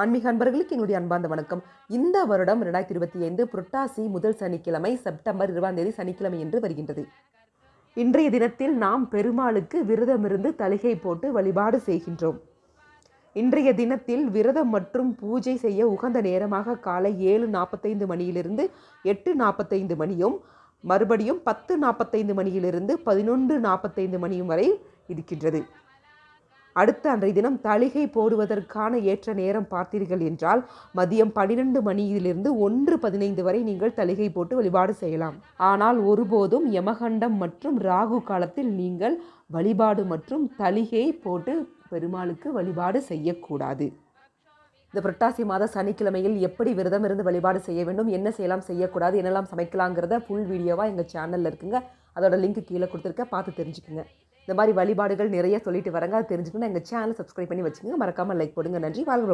ஆன்மீக அன்பர்களுக்கு என்னுடைய அன்பார்ந்த வணக்கம். இந்த வருடம் ரெண்டாயிரத்தி இருபத்தி ஐந்து புரட்டாசி முதல் சனிக்கிழமை செப்டம்பர் இருபதாம் தேதி சனிக்கிழமை என்று வருகின்றது. இன்றைய தினத்தில் நாம் பெருமாளுக்கு விரதமிருந்து தலிகை போட்டு வழிபாடு செய்கின்றோம். இன்றைய தினத்தில் விரதம் மற்றும் பூஜை செய்ய உகந்த நேரமாக காலை ஏழு நாற்பத்தைந்து மணியிலிருந்து எட்டு நாற்பத்தைந்து மணியும் மறுபடியும் பத்து நாற்பத்தைந்து மணியிலிருந்து பதினொன்று நாற்பத்தைந்து மணியும் வரை இருக்கின்றது. அடுத்த அன்றைய தினம் தளிகை போடுவதற்கான ஏற்ற நேரம் பார்த்தீர்கள் என்றால் மதியம் பன்னிரெண்டு மணியிலிருந்து ஒன்று பதினைந்து வரை நீங்கள் தளிகை போட்டு வழிபாடு செய்யலாம். ஆனால் ஒருபோதும் யமகண்டம் மற்றும் ராகு காலத்தில் நீங்கள் வழிபாடு மற்றும் தளிகை போட்டு பெருமாளுக்கு வழிபாடு செய்யக்கூடாது. இந்த புரட்டாசி மாத சனிக்கிழமையில் எப்படி விரதம் இருந்து வழிபாடு செய்ய வேண்டும் என்ன செய்யலாம் செய்யக்கூடாது என்னெல்லாம் சமைக்கலாங்கிறத ஃபுல் வீடியோவாக எங்கள் சேனலில் இருக்குங்க. அதோட லிங்க் கீழே கொடுத்துருக்க பார்த்து தெரிஞ்சுக்குங்க. இந்த மாதிரி வழிபாடுகள் நிறைய சொல்லிட்டு வரங்க அது தெரிஞ்சுக்கணும் எங்கள் சேனலை சப்ஸ்கிரைப் பண்ணி வச்சுக்கோங்க. மறக்காமல் லைக் போடுங்க. நன்றி. வாழ்க